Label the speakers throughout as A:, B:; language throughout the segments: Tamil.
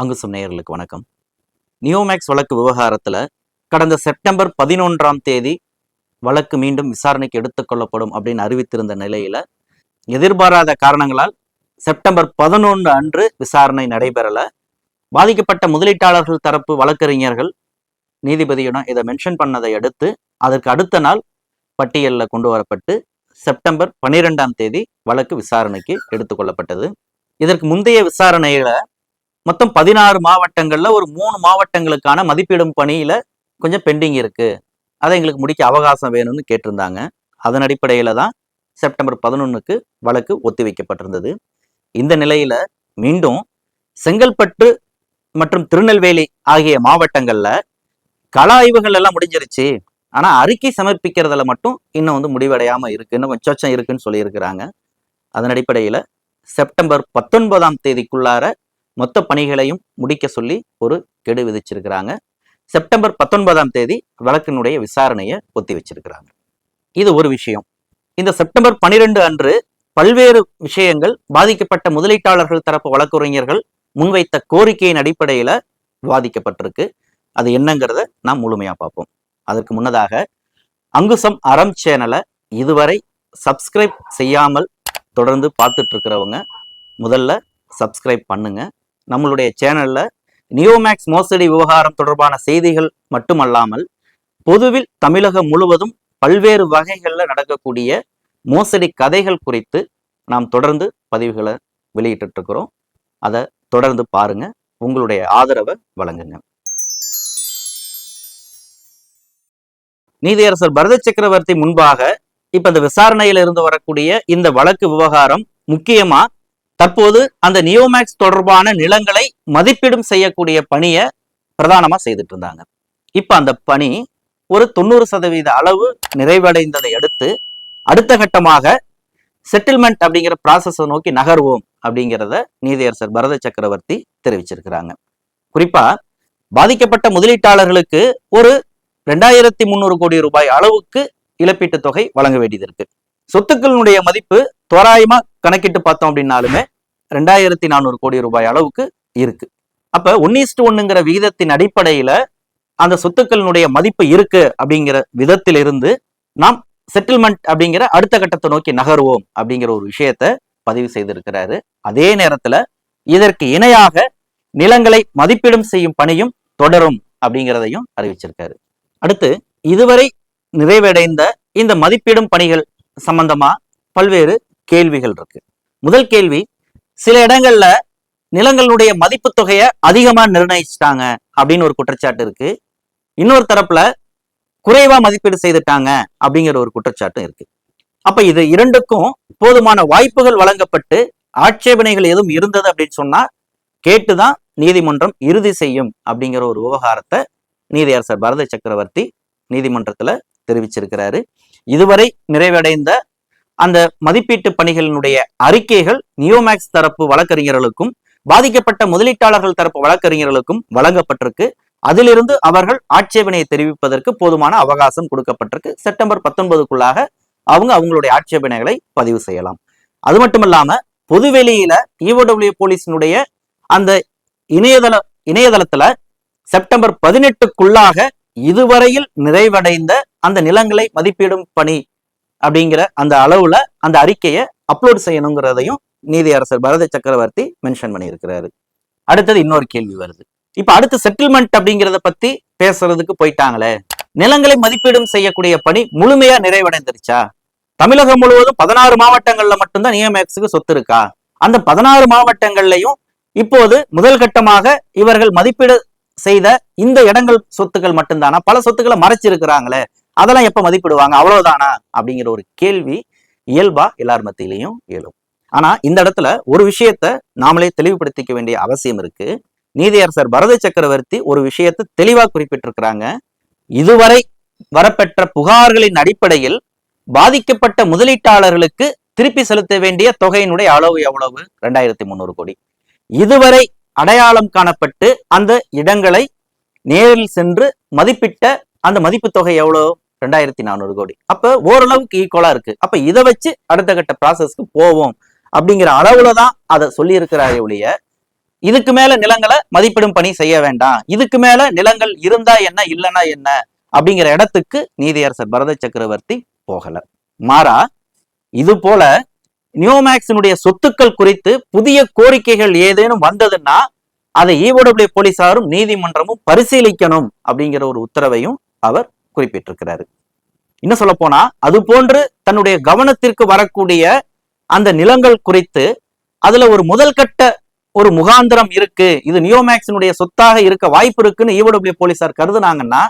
A: அங்குசம் நேயர்களுக்கு வணக்கம். நியோமேக்ஸ் வழக்கு விவகாரத்துல கடந்த செப்டம்பர் பதினொன்றாம் தேதி வழக்கு மீண்டும் விசாரணைக்கு எடுத்துக்கொள்ளப்படும் அப்படின்னு அறிவித்திருந்த நிலையில எதிர்பாராத காரணங்களால் செப்டம்பர் பதினொன்று அன்று விசாரணை நடைபெறல. பாதிக்கப்பட்ட முதலீட்டாளர்கள் தரப்பு வழக்கறிஞர்கள் நீதிபதியிடம் இதை மென்ஷன் பண்ணதை அடுத்து அதற்கு அடுத்த நாள் பட்டியலில் கொண்டு வரப்பட்டு செப்டம்பர் பன்னிரெண்டாம் தேதி வழக்கு விசாரணைக்கு எடுத்துக்கொள்ளப்பட்டது இதற்கு முந்தைய விசாரணையில மொத்தம் பதினாறு மாவட்டங்கள்ல ஒரு மூணு மாவட்டங்களுக்கான மதிப்பீடும் பணியில கொஞ்சம் பெண்டிங் இருக்கு. அதை எங்களுக்கு முடிக்க அவகாசம் வேணும்னு கேட்டிருந்தாங்க. அதன் அடிப்படையில தான் செப்டம்பர் பதினொன்னுக்கு வழக்கு ஒத்திவைக்கப்பட்டிருந்தது இந்த நிலையில மீண்டும் செங்கல்பட்டு மற்றும் திருநெல்வேலி ஆகிய மாவட்டங்கள்ல கள ஆய்வுகள் எல்லாம் முடிஞ்சிருச்சு. ஆனா அறிக்கை சமர்ப்பிக்கிறதுல மட்டும் இன்னும் வந்து முடிவடையாம இருக்கு. இன்னும் கொஞ்சம் சொச்சம் இருக்குன்னு சொல்லியிருக்கிறாங்க. அதன் அடிப்படையில செப்டம்பர் பத்தொன்பதாம் தேதிக்குள்ளார மொத்த பணிகளையும் முடிக்க சொல்லி ஒரு கெடு விதிச்சிருக்கிறாங்க. செப்டம்பர் பத்தொன்பதாம் தேதி வழக்கினுடைய விசாரணையை ஒத்தி வச்சிருக்கிறாங்க. இது ஒரு விஷயம். இந்த செப்டம்பர் பனிரெண்டு அன்று பல்வேறு விஷயங்கள் பாதிக்கப்பட்ட முதலீட்டாளர்கள் தரப்பு வழக்குரைஞர்கள் முன்வைத்த கோரிக்கையின் அடிப்படையில விவாதிக்கப்பட்டிருக்கு. அது என்னங்கிறத நாம் முழுமையா பார்ப்போம். அதற்கு முன்னதாக அங்குசம் அறம் சேனலை இதுவரை சப்ஸ்கிரைப் செய்யாமல் தொடர்ந்து பார்த்துட்டு இருக்கிறவங்க முதல்ல சப்ஸ்கிரைப் பண்ணுங்க. நம்மளுடைய சேனல்ல நியோமேக்ஸ் மோசடி விவகாரம் தொடர்பான செய்திகள் மட்டுமல்லாமல் பொதுவில் தமிழகம் முழுவதும் பல்வேறு வகைகளில் நடக்கக்கூடிய மோசடி கதைகள் குறித்து நாம் தொடர்ந்து பதிவுகளை வெளியிட்டு இருக்கிறோம் அதை தொடர்ந்து பாருங்க. உங்களுடைய ஆதரவை வழங்குங்க. நீதியரசர் பரத சக்கரவர்த்தி முன்பாக இப்ப இந்த விசாரணையில இருந்து வரக்கூடிய இந்த வழக்கு விவகாரம் முக்கியமா தற்போது அந்த நியோமேக்ஸ் தொடர்பான நிலங்களை மதிப்பீடும் செய்யக்கூடிய பணியை பிரதானமா செய்துட்டு இருந்தாங்க. இப்ப அந்த பணி ஒரு தொண்ணூறு சதவீத அளவு நிறைவடைந்ததை அடுத்து அடுத்த கட்டமாக செட்டில்மெண்ட் அப்படிங்கிற ப்ராசஸை நோக்கி நகர்வோம் அப்படிங்கிறத நீதியரசர் பரத சக்கரவர்த்தி தெரிவிச்சிருக்கிறாங்க. குறிப்பா பாதிக்கப்பட்ட முதலீட்டாளர்களுக்கு ஒரு ரெண்டாயிரத்தி முந்நூறு கோடி ரூபாய் அளவுக்கு இழப்பீட்டு தொகை வழங்க வேண்டியது இருக்கு. சொத்துக்களினுடைய மதிப்பு தோராயமா கணக்கிட்டு பார்த்தோம் அப்படின்னாலுமே ரெண்டாயிரத்தி நானூறு கோடி ரூபாய் அளவுக்கு இருக்கு. அப்ப ஒன்னிஸ்டு ஒண்ணுங்கிற விகிதத்தின் அடிப்படையில அந்த சொத்துக்களினுடைய மதிப்பு இருக்கு அப்படிங்கிற விதத்திலிருந்து நாம் செட்டில்மெண்ட் அப்படிங்கிற அடுத்த கட்டத்தை நோக்கி நகருவோம் அப்படிங்கிற ஒரு விஷயத்த பதிவு செய்திருக்கிறாரு. அதே நேரத்துல இதற்கு இணையாக நிலங்களை மதிப்பீடும் செய்யும் பணியும் தொடரும் அப்படிங்கிறதையும் அறிவிச்சிருக்காரு. அடுத்து இதுவரை நிறைவடைந்த இந்த மதிப்பீடும் பணிகள் சம்பந்தமா பல்வேறு கேள்விகள் இருக்கு. முதல் கேள்வி சில இடங்கள்ல நிலங்களுடைய மதிப்பு தொகையை அதிகமா நிர்ணயிச்சிட்டாங்க அப்படின்னு ஒரு குற்றச்சாட்டு இருக்கு. இன்னொரு தரப்புல குறைவா மதிப்பீடு செய்துட்டாங்க அப்படிங்கிற ஒரு குற்றச்சாட்டும் இருக்கு. அப்ப இது இரண்டுக்கும் போதுமான வாய்ப்புகள் வழங்கப்பட்டு ஆட்சேபனைகள் எதுவும் இருந்தது அப்படின்னு சொன்னா கேட்டுதான் நீதிமன்றம் இறுதி செய்யும் அப்படிங்கிற ஒரு விவகாரத்தை நீதியரசர் பரத சக்கரவர்த்தி நீதிமன்றத்துல தெரிவிச்சிருக்கிறாரு. இதுவரை நிறைவடைந்த அந்த மதிப்பீட்டு பணிகளினுடைய அறிக்கைகள் நியோமேக்ஸ் தரப்பு வழக்கறிஞர்களுக்கும் பாதிக்கப்பட்ட முதலீட்டாளர்கள் தரப்பு வழக்கறிஞர்களுக்கும் வழங்கப்பட்டிருக்கு. அதிலிருந்து அவர்கள் ஆட்சேபனையை தெரிவிப்பதற்கு போதுமான அவகாசம் கொடுக்கப்பட்டிருக்கு. செப்டம்பர் பத்தொன்பதுக்குள்ளாக அவங்க அவங்களுடைய ஆட்சேபனைகளை பதிவு செய்யலாம். அது மட்டும் இல்லாம பொதுவெளியில இஓடபிள்யூ போலீஸினுடைய அந்த இணையதள இணையதளத்துல செப்டம்பர் பதினெட்டுக்குள்ளாக இதுவரையில் நிறைவடைந்த அந்த நிலங்களை மதிப்பீடும் பணி அப்படிங்கிற அந்த அளவுல அந்த அறிக்கையை அப்லோட் செய்யணுங்கிறதையும் நீதியரசர் பரத சக்கரவர்த்தி மென்ஷன் பண்ணியிருக்கிறாரு. அடுத்தது இன்னொரு கேள்வி வருது. இப்ப அடுத்து செட்டில்மெண்ட் அப்படிங்கிறத பத்தி பேசுறதுக்கு போயிட்டாங்களே. நிலங்களை மதிப்பீடும் செய்யக்கூடிய பணி முழுமையா நிறைவடைந்துருச்சா? தமிழகம் முழுவதும் பதினாறு மாவட்டங்கள்ல மட்டும்தான் நியமேக்ஸுக்கு சொத்து இருக்கா? அந்த பதினாறு மாவட்டங்கள்லயும் இப்போது முதல் கட்டமாக இவர்கள் மதிப்பீடு செய்த இந்த இடங்கள் சொத்துக்கள் மட்டும்தானா? பல சொத்துக்களை மறைச்சிருக்கிறாங்களே. அதெல்லாம் எப்ப மதிப்பிடுவாங்க? அவ்வளவுதானா? அப்படிங்கிற ஒரு கேள்வி இயல்பா எல்லார் மத்தியிலையும் எழும். ஆனா இந்த இடத்துல ஒரு விஷயத்த நாமளே தெளிவுபடுத்திக்க வேண்டிய அவசியம் இருக்கு. நீதியரசர் பரத சக்கரவர்த்தி ஒரு விஷயத்தை தெளிவா குறிப்பிட்டிருக்கிறாங்க. இதுவரை வரப்பெற்ற புகார்களின் அடிப்படையில் பாதிக்கப்பட்ட முதலீட்டாளர்களுக்கு திருப்பி செலுத்த வேண்டிய தொகையினுடைய அளவு எவ்வளவு? ரெண்டாயிரத்தி முந்நூறு கோடி. இதுவரை அடையாளம் காணப்பட்டு அந்த இடங்களை நேரில் சென்று மதிப்பிட்ட அந்த மதிப்பு தொகை எவ்வளவு ரெண்டாயிரத்தி நானூறு கோடி. அப்போ ஓரளவுக்கு ஈக்குவலாக இருக்கு. அப்ப இதை வச்சு அடுத்த கட்ட ப்ராசஸ்க்கு போவோம். அப்படிங்கிற அளவுல தான் அதை சொல்லியிருக்கிறாரே ஒழிய இதுக்கு மேல நிலங்களை மதிப்பிடும் பணி செய்ய வேண்டாம். இதுக்கு மேல நிலங்கள் இருந்தா என்ன இல்லைன்னா என்ன? அப்படிங்கிற இடத்துக்கு நீதியரசர் பரத சக்கரவர்த்தி போகல. மாறா இது போல நியூமேக்ஸினுடைய சொத்துக்கள் குறித்து புதிய கோரிக்கைகள் ஏதேனும் வந்ததுன்னா அதை ஈவோடபிள்யூ போலீசாரும் நீதிமன்றமும் பரிசீலிக்கணும் அப்படிங்கிற ஒரு உத்தரவையும் அவர் குறிப்பிட்டிருக்கிறாரு. இன்னும் சொல்ல போனா அது போன்று தன்னுடைய கவனத்திற்கு வரக்கூடிய அந்த நிலங்கள் குறித்து அதுல ஒரு முதல் கட்ட ஒரு முகாந்திரம் இருக்கு. இது நியோமேக்ஸினுடைய சொத்தாக இருக்க வாய்ப்பு இருக்குன்னு ஈவடபிள்யூ போலீசார் கருதுனாங்கன்னா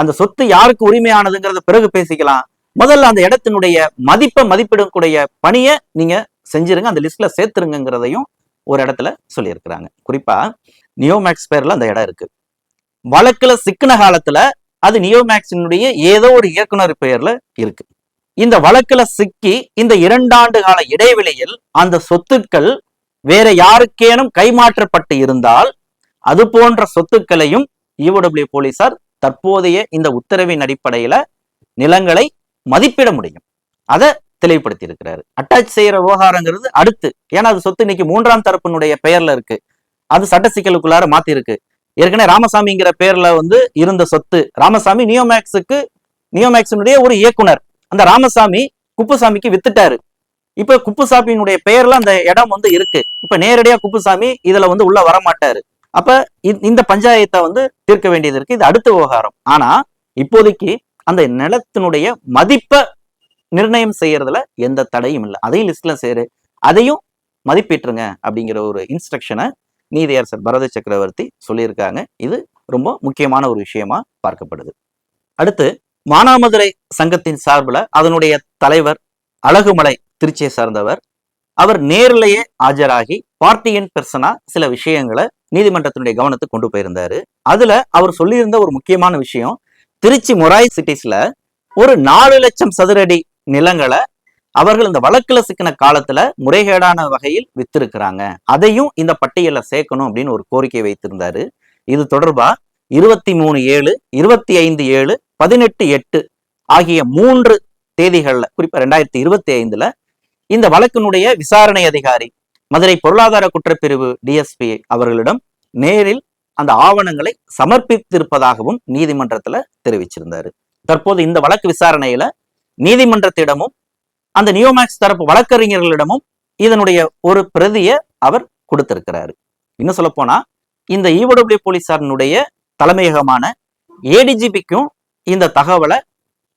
A: அந்த சொத்து யாருக்கு உரிமையானதுங்கிறத பிறகு பேசிக்கலாம். முதல்ல அந்த இடத்தினுடைய மதிப்பை மதிப்பிடக்கூடிய பணியை நீங்க செஞ்சிருங்க அந்த லிஸ்ட்ல சேர்த்துருங்கிறதையும் ஒரு இடத்துல சொல்லியிருக்கிறாங்க. குறிப்பா நியோமேக்ஸ் பேர்ல அந்த இடம் இருக்கு. வழக்குல சிக்கின காலத்துல அது நியோமேக்ஸினுடைய ஏதோ ஒரு இயக்குனர் பெயர்ல இருக்கு. இந்த வழக்குல சிக்கி இந்த இரண்டாண்டு கால இடைவெளியில் அந்த சொத்துக்கள் வேற யாருக்கேனும் கைமாற்றப்பட்டு இருந்தால் அது போன்ற சொத்துக்களையும் ஈஓடபிள்யூ போலீசார் தற்போதைய இந்த உத்தரவின் அடிப்படையில நிலங்களை மதிப்பிட முடியும். அதை தெளிவுபடுத்தி இருக்கிறாரு அட்டாச் செய்யற விவகாரங்கிறது அடுத்து. ஏன்னா அது சொத்து இன்னைக்கு மூன்றாம் தரப்பினுடைய பெயர்ல இருக்கு. அது சட்ட சிக்கலுக்குள்ளார மாத்தி இருக்கு ஏற்கனவே ராமசாமிங்கிற பேர்ல வந்து இருந்த சொத்து. ராமசாமி நியோமேக்ஸுக்கு நியோமேக்ஸினுடைய ஒரு இயக்குனர். அந்த ராமசாமி குப்புசாமிக்கு வித்துட்டாரு. இப்ப குப்புசாமியினுடைய பெயர்ல அந்த இடம் வந்து இருக்கு. இப்ப நேரடியா குப்புசாமி இதுல வந்து உள்ள வரமாட்டாரு. அப்ப இந்த பஞ்சாயத்தை வந்து தீர்க்க வேண்டியது இருக்கு. இது அடுத்த விவகாரம். ஆனா இப்போதைக்கு அந்த நிலத்தினுடைய மதிப்பை நிர்ணயம் செய்யறதுல எந்த தடையும் இல்லை. அதையும் லிஸ்ட்ல சேரு. அதையும் மதிப்பிட்டுருங்க அப்படிங்கிற ஒரு இன்ஸ்ட்ரக்ஷனை நீதியரசர் பரத சக்கரவர்த்தி சொல்லியிருக்காங்க. இது ரொம்ப முக்கியமான ஒரு விஷயமா பார்க்கப்படுது. அடுத்து மானாமதுரை சங்கத்தின் சார்பில் அதனுடைய தலைவர் அழகுமலை திருச்சியை சார்ந்தவர். அவர் நேரிலேயே ஆஜராகி பார்ட்டியின் பெர்சனா சில விஷயங்களை நீதிமன்றத்தினுடைய கவனத்துக்கு கொண்டு போயிருந்தாரு. அதுல அவர் சொல்லியிருந்த ஒரு முக்கியமான விஷயம் திருச்சி மொராய் சிட்டிஸ்ல ஒரு நாலு லட்சம் சதுரடி நிலங்களை அவர்கள் இந்த வழக்குல சிக்கின காலத்துல முறைகேடான வகையில் வித்திருக்கிறாங்க. அதையும் இந்த பட்டியலில் சேர்க்கணும் அப்படின்னு ஒரு கோரிக்கை வைத்திருந்தாரு. இது தொடர்பா இருபத்தி மூணு ஏழு இருபத்தி ஐந்து ஏழு பதினெட்டு எட்டு ஆகிய மூன்று தேதிகள்ல குறிப்பா ரெண்டாயிரத்தி இருபத்தி ஐந்துல இந்த வழக்கினுடைய விசாரணை அதிகாரி மதுரை பொருளாதார குற்றப்பிரிவு டிஎஸ்பி அவர்களிடம் நேரில் அந்த ஆவணங்களை சமர்ப்பித்திருப்பதாகவும் நீதிமன்றத்துல தெரிவிச்சிருந்தாரு. தற்போது இந்த வழக்கு விசாரணையில நீதிமன்றத்திடமும் அந்த நியோமேக்ஸ் தரப்பு வழக்கறிஞர்களிடமும் இதனுடைய ஒரு பிரதியை அவர் கொடுத்திருக்கிறாரு. இன்னும் சொல்ல போனா இந்த ஈவடபிள்யூ போலீசாரினுடைய தலைமையகமான ஏடிஜிபிக்கும் இந்த தகவலை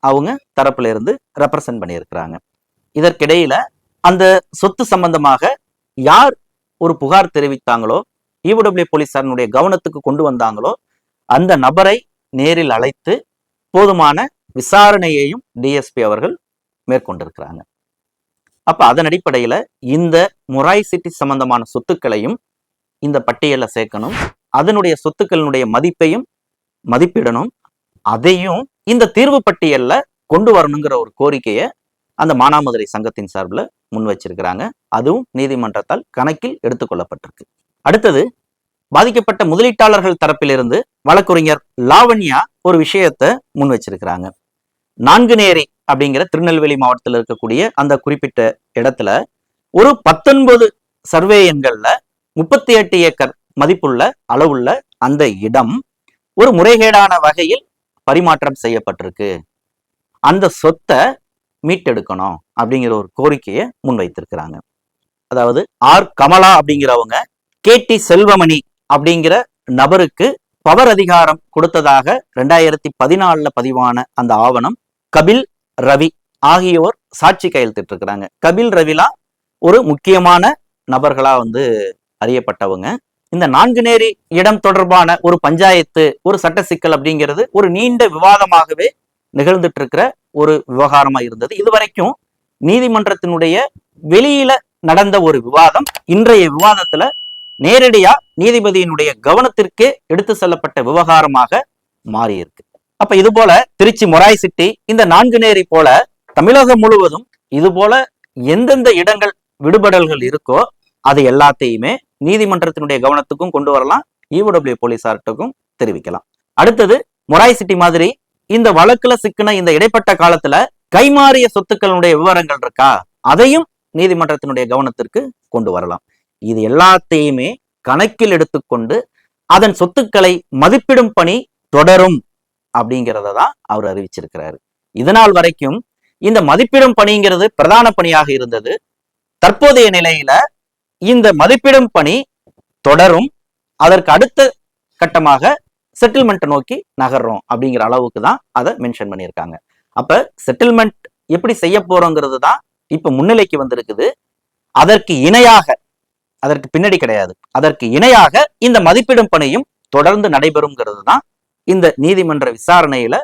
A: அவங்க தரப்புல இருந்து ரெப்ரசன்ட் பண்ணியிருக்கிறாங்க. இதற்கிடையில அந்த சொத்து சம்பந்தமாக யார் ஒரு புகார் தெரிவித்தாங்களோ ஈவடபிள்யூ போலீசாரினுடைய கவனத்துக்கு கொண்டு வந்தாங்களோ அந்த நபரை நேரில் அழைத்து போதுமான விசாரணையையும் டிஎஸ்பி அவர்கள் மேற்கொண்டிருக்கிறாங்க. அப்ப அதன் அடிப்படையில இந்த முராய் சிட்டி சம்பந்தமான சொத்துக்களையும் இந்த பட்டியல சேர்க்கணும். அதனுடைய சொத்துக்களினுடைய மதிப்பையும் மதிப்பிடணும். அதையும் இந்த தீர்வு பட்டியல்ல கொண்டு வரணுங்கிற ஒரு கோரிக்கையை அந்த மானாமதுரை சங்கத்தின் சார்பில் முன் வச்சிருக்கிறாங்க. அதுவும் நீதிமன்றத்தால் கணக்கில் எடுத்துக்கொள்ளப்பட்டிருக்கு. அடுத்தது பாதிக்கப்பட்ட முதலீட்டாளர்கள் தரப்பிலிருந்து வழக்குரைஞர் லாவண்யா ஒரு விஷயத்தை முன் வச்சிருக்கிறாங்க. நான்குநேரி அப்படிங்கிற திருநெல்வேலி மாவட்டத்தில் இருக்கக்கூடிய அந்த குறிப்பிட்ட இடத்துல ஒரு பத்தொன்பது சர்வே எண்கள்ல முப்பத்தி எட்டு ஏக்கர் மதிப்புள்ள அளவுள்ள அந்த இடம் ஒரு முறைகேடான வகையில் பரிமாற்றம் செய்யப்பட்டிருக்கு. அந்த சொத்தை மீட்டெடுக்கணும் அப்படிங்கிற ஒரு கோரிக்கையை முன்வைத்திருக்கிறாங்க. அதாவது ஆர் கமலா அப்படிங்கிறவங்க கே டி செல்வமணி அப்படிங்கிற நபருக்கு பவர் அதிகாரம் கொடுத்ததாக ரெண்டாயிரத்தி பதினாலுல பதிவான அந்த ஆவணம் கபில் ரவி ஆகியோர் சாட்சி கையெழுத்திட்டிருக்கிறாங்க. கபில் ரவிலாம் ஒரு முக்கியமான நபர்களா வந்து அறியப்பட்டவங்க. இந்த நான்குநேரி இடம் தொடர்பான ஒரு பஞ்சாயத்து ஒரு சட்ட சிக்கல் அப்படிங்கிறது ஒரு நீண்ட விவாதமாகவே நிகழ்ந்துட்டு இருக்கிற ஒரு விவகாரமா இருந்தது. இதுவரைக்கும் நீதிமன்றத்தினுடைய வெளியில நடந்த ஒரு விவாதம் இன்றைய விவாதத்துல நேரடியா நீதிபதியினுடைய கவனத்திற்கே எடுத்து செல்லப்பட்ட விவகாரமாக மாறியிருக்கு. அப்ப இது போல திருச்சி மொராய் சிட்டி இந்த நான்கு நேரி போல தமிழகம் முழுவதும் இது போல எந்தெந்த இடங்கள் விடுபடல்கள் இருக்கோ அது எல்லாத்தையுமே நீதிமன்றத்தினுடைய கவனத்துக்கும் கொண்டு வரலாம். இடபிள்யூ போலீசார்ட்டுக்கும் தெரிவிக்கலாம். அடுத்தது மொராய் சிட்டி மாதிரி இந்த வழக்குல சிக்கின இந்த இடைப்பட்ட காலத்துல கைமாறிய சொத்துக்களுடைய விவரங்கள் இருக்கா? அதையும் நீதிமன்றத்தினுடைய கவனத்திற்கு கொண்டு வரலாம். இது எல்லாத்தையுமே கணக்கில் எடுத்துக்கொண்டு அதன் சொத்துக்களை மதிப்பிடும் பணி தொடரும். அப்படிங்கிறத தான் அவர் அறிவிச்சிருக்கிறாரு. இதனால் வரைக்கும் இந்த மதிப்பிடும் பணிங்கிறது பிரதான பணியாக இருந்தது. தற்போதைய நிலையில இந்த மதிப்பிடும் பணி தொடரும். அதற்கு அடுத்த கட்டமாக செட்டில்மெண்ட்டை நோக்கி நகர்றோம் அப்படிங்கிற அளவுக்கு தான் அதை மென்ஷன் பண்ணியிருக்காங்க. அப்ப செட்டில்மெண்ட் எப்படி செய்ய போறோங்கிறது தான் இப்ப முன்னிலைக்கு வந்திருக்குது. அதற்கு இணையாக அதற்கு பின்னாடி கிடையாது. அதற்கு இணையாக இந்த மதிப்பிடும் பணியும் தொடர்ந்து நடைபெறுங்கிறது தான் இந்த நீதிமன்ற விசாரணையில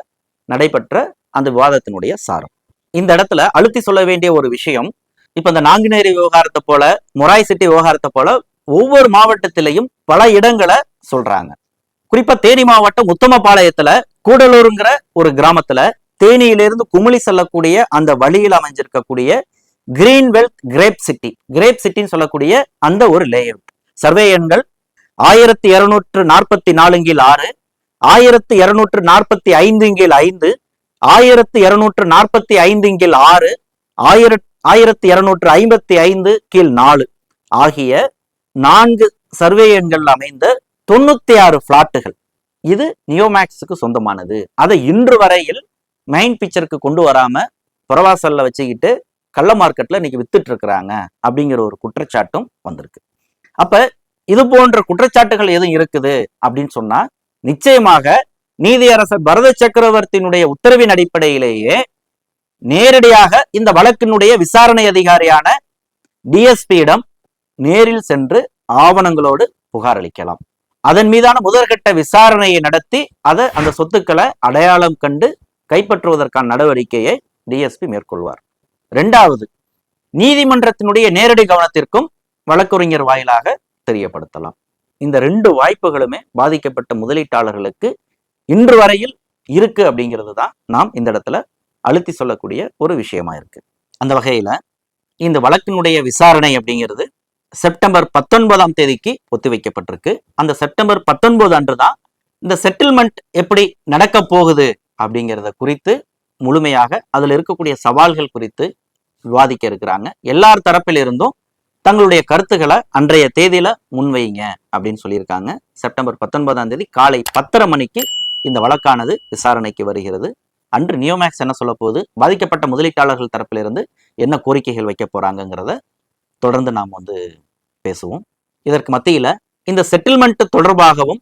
A: நடைபெற்ற அந்த விவாதத்தினுடைய சாரம். இந்த இடத்துல அழுத்தி சொல்ல வேண்டிய ஒரு விஷயம் இப்ப இந்த நாங்குநேரி விவகாரத்தை போல மொராய் சிட்டி விவகாரத்தை போல ஒவ்வொரு மாவட்டத்திலையும் பல இடங்களை சொல்றாங்க. குறிப்பா தேனி மாவட்டம் உத்தமபாளையத்துல கூடலூருங்கிற ஒரு கிராமத்துல தேனியிலிருந்து குமிளி செல்லக்கூடிய அந்த வழியில் அமைஞ்சிருக்கக்கூடிய green wealth grape city grape சிட்டின்னு சொல்லக்கூடிய அந்த ஒரு லேஅவுட் சர்வே எண்கள் ஆயிரத்தி இருநூற்று நாற்பத்தி நாலுங்கில் ஆறு ஆயிரத்து இருநூற்று நாற்பத்தி ஐந்து இங்கில் ஐந்து ஆயிரத்து இருநூற்று நாற்பத்தி ஐந்து இங்கில் ஆறு ஆயிரத் ஆயிரத்தி இருநூற்று ஐம்பத்தி ஐந்து கீழ் நாலு. ஆகிய நான்கு சர்வே எண்கள் அமைந்த தொண்ணூத்தி ஆறு பிளாட்டுகள் இது நியோமேக்ஸுக்கு சொந்தமானது. அதை இன்று வரையில் மெயின் பிக்சருக்கு கொண்டு வராம புறவாசல்ல வச்சுக்கிட்டு கள்ள மார்க்கெட்ல இன்னைக்கு வித்துட்டு இருக்கிறாங்க அப்படிங்கிற ஒரு குற்றச்சாட்டும் வந்திருக்கு. அப்ப இது போன்ற குற்றச்சாட்டுகள் எதுவும் இருக்குது அப்படின்னு சொன்னா நிச்சயமாக நீதியரசர் பரத சக்கரவர்த்தியினுடைய உத்தரவின் அடிப்படையிலேயே நேரடியாக இந்த வழக்கினுடைய விசாரணை அதிகாரியான டிஎஸ்பியிடம் நேரில் சென்று ஆவணங்களோடு புகார் அளிக்கலாம். அதன் மீதான முதற்கட்ட விசாரணையை நடத்தி அதை அந்த சொத்துக்களை அடையாளம் கண்டு கைப்பற்றுவதற்கான நடவடிக்கையை டிஎஸ்பி மேற்கொள்வார். ரெண்டாவது நீதிமன்றத்தினுடைய நேரடி கவனத்திற்கும் வழக்கறிஞர் வாயிலாக தெரியப்படுத்தலாம். இந்த ரெண்டு வாய்ப்புகளுமே பாதிக்கப்பட்ட முதலீட்டாளர்களுக்கு இன்று வரையில் இருக்கு அப்படிங்கிறது தான் நாம் இந்த இடத்துல அழுத்தி சொல்லக்கூடிய ஒரு விஷயமா இருக்கு. அந்த வகையில இந்த வழக்கினுடைய விசாரணை அப்படிங்கிறது செப்டம்பர் பத்தொன்பதாம் தேதிக்கு ஒத்திவைக்கப்பட்டிருக்கு அந்த செப்டம்பர் பத்தொன்பது அன்று தான் இந்த செட்டில்மெண்ட் எப்படி நடக்க போகுது அப்படிங்கிறத குறித்து முழுமையாக அதில் இருக்கக்கூடிய சவால்கள் குறித்து விவாதிக்க இருக்கிறாங்க. எல்லார் தரப்பிலிருந்தும் தங்களுடைய கருத்துக்களை அன்றைய தேதியில முன்வைங்க அப்படின்னு சொல்லியிருக்காங்க. செப்டம்பர் பத்தொன்பதாம் தேதி காலை பத்தரை மணிக்கு இந்த வழக்கானது விசாரணைக்கு வருகிறது. அன்று நியோமேக்ஸ் என்ன சொல்ல போகுது? பாதிக்கப்பட்ட முதலீட்டாளர்கள் தரப்பிலிருந்து என்ன கோரிக்கைகள் வைக்க போறாங்கிறத தொடர்ந்து நாம் வந்து பேசுவோம். இதற்கு மத்தியில இந்த செட்டில்மெண்ட் தொடர்பாகவும்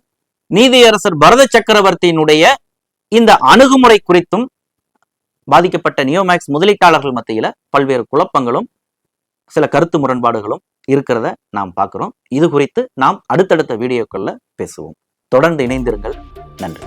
A: நீதியரசர் பரத சக்கரவர்த்தியினுடைய இந்த அணுகுமுறை குறித்தும் பாதிக்கப்பட்ட நியோமேக்ஸ் முதலீட்டாளர்கள் மத்தியில பல்வேறு குழப்பங்களும் சில கருத்து முரண்பாடுகளும் இருக்கிறத நாம் பார்க்குறோம். இது குறித்து நாம் அடுத்தடுத்த வீடியோக்களில் பேசுவோம். தொடர்ந்து இணைந்திருங்கள். நன்றி.